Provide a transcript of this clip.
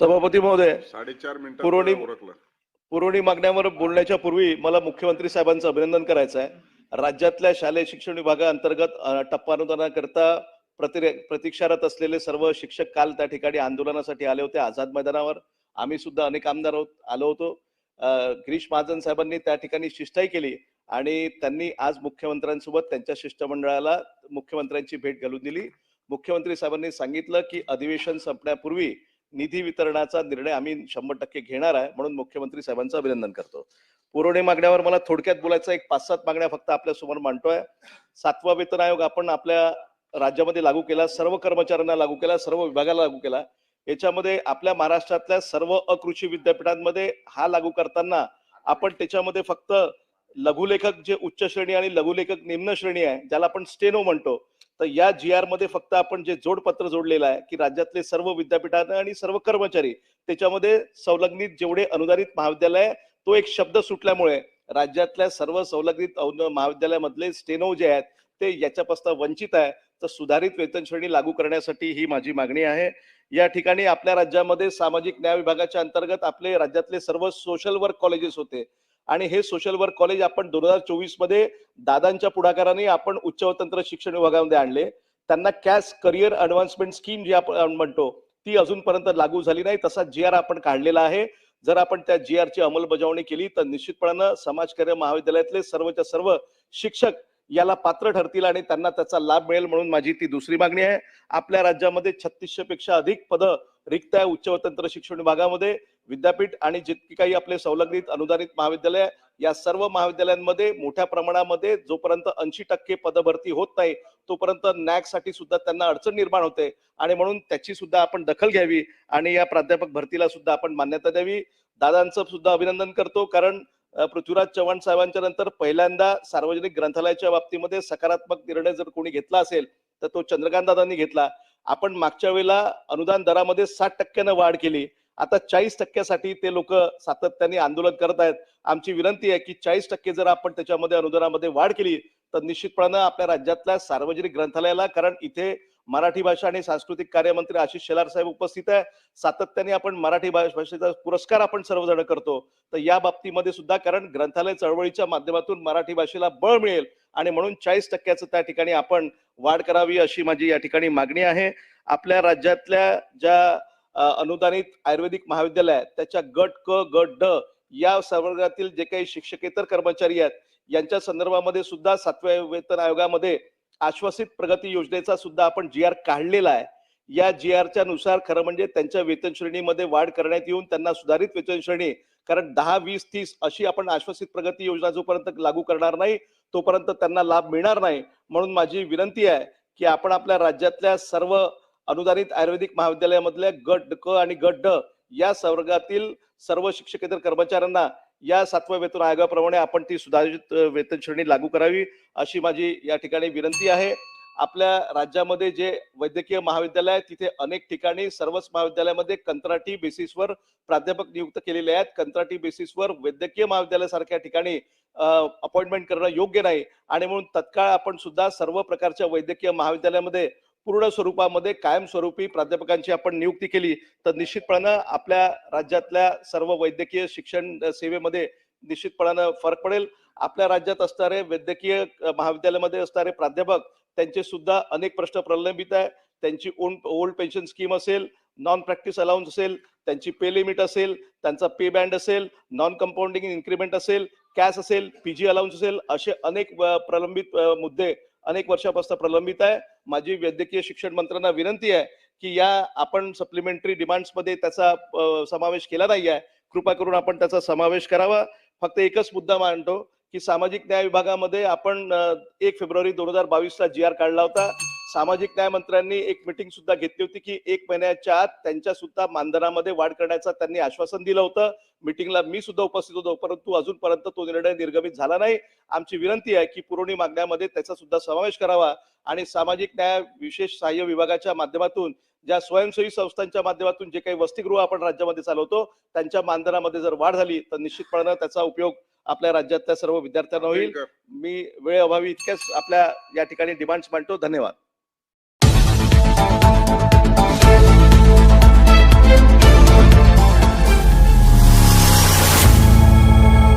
सभापती महोदय साडेचार मिनिटात पुरवणी- पुरवणी मागण्यावर बोलण्याच्या पूर्वी मला मुख्यमंत्री साहेबांचं अभिनंदन करायचं आहे. राज्यातल्या शालेय शिक्षण विभागाअंतर्गत टप्पा अनुदानाकरता प्रति प्रतीक्षारत असलेले सर्व शिक्षक काल त्या ठिकाणी आंदोलनासाठी आले होते. आझाद मैदानावर आम्ही सुद्धा अनेक आमदार होत- आलो होतो. गिरीश महाजन साहेबांनी त्या ठिकाणी शिष्टाई केली आणि त्यांनी आज मुख्यमंत्र्यांसोबत त्यांच्या शिष्टमंडळाला मुख्यमंत्र्यांची भेट घालून दिली. मुख्यमंत्री साहेबांनी सांगितलं की अधिवेशन संपण्यापूर्वी निधी वितरणाचा निर्णय आम्ही शंभर टक्के घेणार आहे म्हणून मुख्यमंत्री साहेबांचं अभिनंदन करतो. पुरवणी मागण्यावर मला थोडक्यात बोलायचं एक पाच सात मागण्या फक्त आपल्यासमोर मांडतोय. सातवा वेतन आयोग आपण आपल्या राज्यामध्ये लागू केला सर्व कर्मचाऱ्यांना लागू केला सर्व विभागाला लागू केला. याच्यामध्ये आपल्या महाराष्ट्रातल्या सर्व अकृषी विद्यापीठांमध्ये हा लागू करताना आपण त्याच्यामध्ये फक्त लघुलेखक जे उच्च श्रेणी आणि लघुलेखक निम्न श्रेणी आहे ज्याला आपण स्टेनो म्हणतो तर या जी आरमध्ये फक्त आपण जे जोडपत्र जोडलेलं आहे की राज्यातले सर्व विद्यापीठानं आणि सर्व कर्मचारी त्याच्यामध्ये संलग्नित जेवढे अनुदानित महाविद्यालय तो एक शब्द सुटल्यामुळे राज्यातल्या सर्व संलग्नित महाविद्यालयामधले स्टेनो जे आहेत ते याच्यापासून वंचित आहे. तर सुधारित वेतन श्रेणी लागू करण्यासाठी ही माझी मागणी आहे. या ठिकाणी आपल्या राज्यामध्ये सामाजिक न्याय विभागाच्या अंतर्गत आपले राज्यातले सर्व सोशल वर्क कॉलेजेस होते. आणि हे सोशल वर्क कॉलेज आपण दोन हजार चोवीसमध्ये दादांच्या पुढाकाराने आपण उच्च व तंत्र शिक्षण विभागामध्ये आणले. त्यांना कॅश करिअर ऍडव्हान्समेंट स्कीम जी आपण म्हणतो ती अजूनपर्यंत लागू झाली नाही. तसा जी आर आपण काढलेला आहे. जर आपण त्या जी ची अंमलबजावणी केली तर निश्चितपणानं समाजकार्य महाविद्यालयातले सर्वच्या सर्व शिक्षक याला पात्र ठरतील आणि त्यांना त्याचा लाभ मिळेल म्हणून माझी ती दुसरी मागणी आहे. आपल्या राज्यामध्ये छत्तीसशे पेक्षा अधिक पदं रिक्त आहे उच्च व तंत्र शिक्षण विभागामध्ये. विद्यापीठ आणि जितकी काही आपले संलग्नित अनुदानित महाविद्यालय या सर्व महाविद्यालयांमध्ये मोठ्या प्रमाणामध्ये जोपर्यंत ऐंशी टक्के पदभरती होत नाही तोपर्यंत नॅकसाठी सुद्धा त्यांना अडचण निर्माण होते. आणि म्हणून त्याची सुद्धा आपण दखल घ्यावी आणि या प्राध्यापक भरतीला सुद्धा आपण मान्यता द्यावी. दादांचं सुद्धा अभिनंदन करतो कारण पृथ्वीराज चव्हाण साहेबांच्या नंतर पहिल्यांदा सार्वजनिक ग्रंथालयाच्या बाबतीमध्ये सकारात्मक निर्णय जर कोणी घेतला असेल तर तो चंद्रकांत दादांनी घेतला. आपण मागच्या वेळेला अनुदान दरामध्ये साठ टक्क्यानं वाढ केली. आता चाळीस टक्क्यासाठी ते लोक सातत्याने आंदोलन करत आहेत. आमची विनंती आहे की चाळीस टक्के जर आपण त्याच्यामध्ये अनुदानामध्ये वाढ केली तर निश्चितपणानं आपल्या राज्यातल्या सार्वजनिक ग्रंथालयाला कारण इथे मराठी भाषा आणि सांस्कृतिक कार्यमंत्री आशिष शेलार साहेब उपस्थित आहे सातत्याने आपण मराठी भाषेचा पुरस्कार आपण सर्वजण करतो. तर या बाबतीमध्ये सुद्धा कारण ग्रंथालय चळवळीच्या माध्यमातून मराठी भाषेला बळ मिळेल आणि म्हणून चाळीस टक्क्याचं त्या ठिकाणी आपण वाढ करावी अशी माझी या ठिकाणी मागणी आहे. आपल्या राज्यातल्या ज्या अनुदानित आयुर्वेदिक महाविद्यालय त्याच्या गट क गट ड या सर्वर्गातील जे काही शिक्षकेतर कर्मचारी आहेत यांच्या संदर्भामध्ये सुद्धा सातव्या वेतन आयोगामध्ये आश्वासित प्रगती योजनेचा सुद्धा आपण जी आर काढलेला आहे. या जी आरच्या नुसार खरं म्हणजे त्यांच्या वेतन श्रेणीमध्ये वाढ करण्यात येऊन त्यांना सुधारित वेतन श्रेणी कारण दहा वीस तीस अशी आपण आश्वासित प्रगती योजना जोपर्यंत लागू करणार नाही तोपर्यंत त्यांना लाभ मिळणार नाही. म्हणून माझी विनंती आहे की आपण आपल्या राज्यातल्या सर्व अनुदानित आयुर्वेदिक महाविद्यालयामधल्या गट क आणि गट ड या संवर्गातील सर्व शिक्षकेतर कर्मचाऱ्यांना या सातव्या वेतन आयोगाप्रमाणे आपण ती सुधारित वेतन श्रेणी लागू करावी अशी माझी या ठिकाणी विनंती आहे. आपल्या राज्यामध्ये जे वैद्यकीय महाविद्यालय आहे तिथे अनेक ठिकाणी सर्वच महाविद्यालयामध्ये कंत्राटी बेसिसवर प्राध्यापक नियुक्त केलेले आहेत. कंत्राटी बेसिसवर वैद्यकीय महाविद्यालयासारख्या ठिकाणी अपॉइंटमेंट करणं योग्य नाही. आणि म्हणून तत्काळ आपण सुद्धा सर्व प्रकारच्या वैद्यकीय महाविद्यालयामध्ये पूर्ण स्वरूपामध्ये कायमस्वरूपी प्राध्यापकांची आपण नियुक्ती केली तर निश्चितपणानं आपल्या राज्यातल्या सर्व वैद्यकीय शिक्षण सेवेमध्ये निश्चितपणानं फरक पडेल. आपल्या राज्यात असणारे वैद्यकीय महाविद्यालयामध्ये असणारे प्राध्यापक त्यांचे सुद्धा अनेक प्रश्न प्रलंबित आहे त्यांची ओल्ड ओल्ड पेन्शन स्कीम असेल नॉन प्रॅक्टिस अलाउन्स असेल त्यांची पे लिमिट असेल त्यांचा पे बँड असेल नॉन कंपाऊंडिंग इन्क्रीमेंट असेल कॅश असेल पीजी अलाउन्स असेल असे अनेक प्रलंबित मुद्दे अनेक वर्षापासून प्रलंबित आहे माझी वैद्यकीय शिक्षण मंत्र्यांना विनंती आहे की या आपण सप्लिमेंटरी डिमांड्समध्ये त्याचा समावेश केला नाही आहे. कृपा करून आपण त्याचा समावेश करावा. फक्त एकच मुद्दा मांडतो की सामाजिक न्याय विभागामध्ये आपण एक फेब्रुवारी दोन हजार बावीस ला जी आर काढला होता. सामाजिक न्याय मंत्र्यांनी एक मिटिंग सुद्धा घेतली होती की एक महिन्याच्या आत त्यांच्या सुद्धा मानधनामध्ये वाढ करण्याचं त्यांनी आश्वासन दिलं होतं. मिटिंगला मी सुद्धा उपस्थित होतो परंतु अजूनपर्यंत तो निर्णय निर्गमित झाला नाही. आमची विनंती आहे की पुरवणी मागण्यामध्ये त्याचा सुद्धा समावेश करावा. आणि सामाजिक न्याय विशेष सहाय्य विभागाच्या माध्यमातून ज्या स्वयंसेवी संस्थांच्या माध्यमातून जे काही वसतिगृह आपण राज्यामध्ये चालवतो त्यांच्या मानधनामध्ये जर वाढ झाली तर निश्चितपणानं त्याचा उपयोग आपल्या राज्यातल्या सर्व विद्यार्थ्यांना होईल. मी वेळ अभावी इतक्याच आपल्या या ठिकाणी डिमांड्स मांडतो. धन्यवाद.